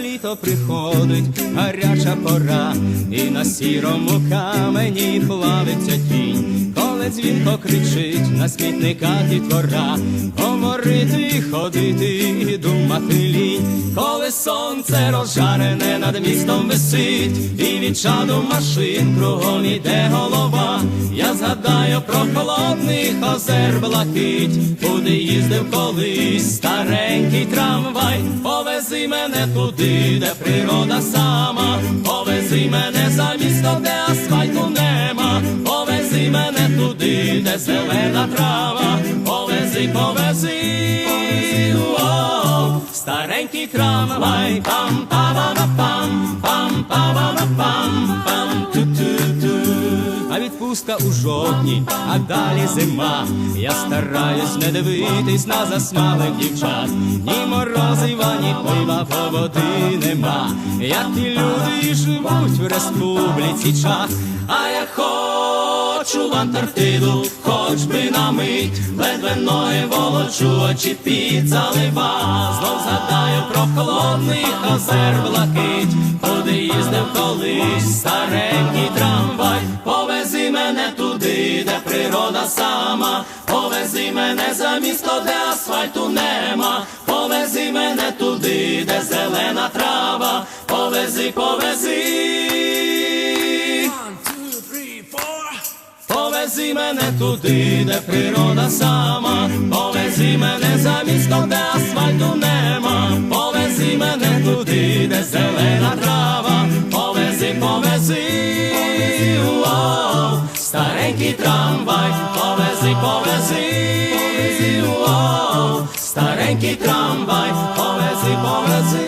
літо приходить, гаряча пора, і на сірому камені плавиться дзвінко кричить на смітниках і двора, говорити, ходити і думати лінь, коли сонце розжарене над містом висить, і від чаду машин кругом іде голова. Я згадаю про холодних озер блакить, куди їздив колись старенький трамвай, повези мене туди, де природа сама, повези мене за місто, де зелена трава, повези, повези, Уоу. старенький трамвай, пам па пам пам па пам пам ту ту ту а відпустка у жовтні, а далі зима. Я стараюсь не дивитись на засмалих дівчат. Ні морозива, ні пива, бо води нема. Як ті люди живуть в республіці час, а я хочу в Антарктиду, хоч би на мить, ледве ноги волочу, очі під залива. Знов згадаю про холодних озер блакить, куди їздив колись старенький трамвай. Повези мене туди, де природа сама, повези мене за місто, де асфальту нема, повези мене туди, де зелена трава, повези, повези. Повези мене туди, де природа сама, повези мене за місто, де асфальту нема, повези мене туди, де зелена трава, повези, повези, уоу, старенький трамвай, повези, повези, уоу, старенький трамвай, повези, повези.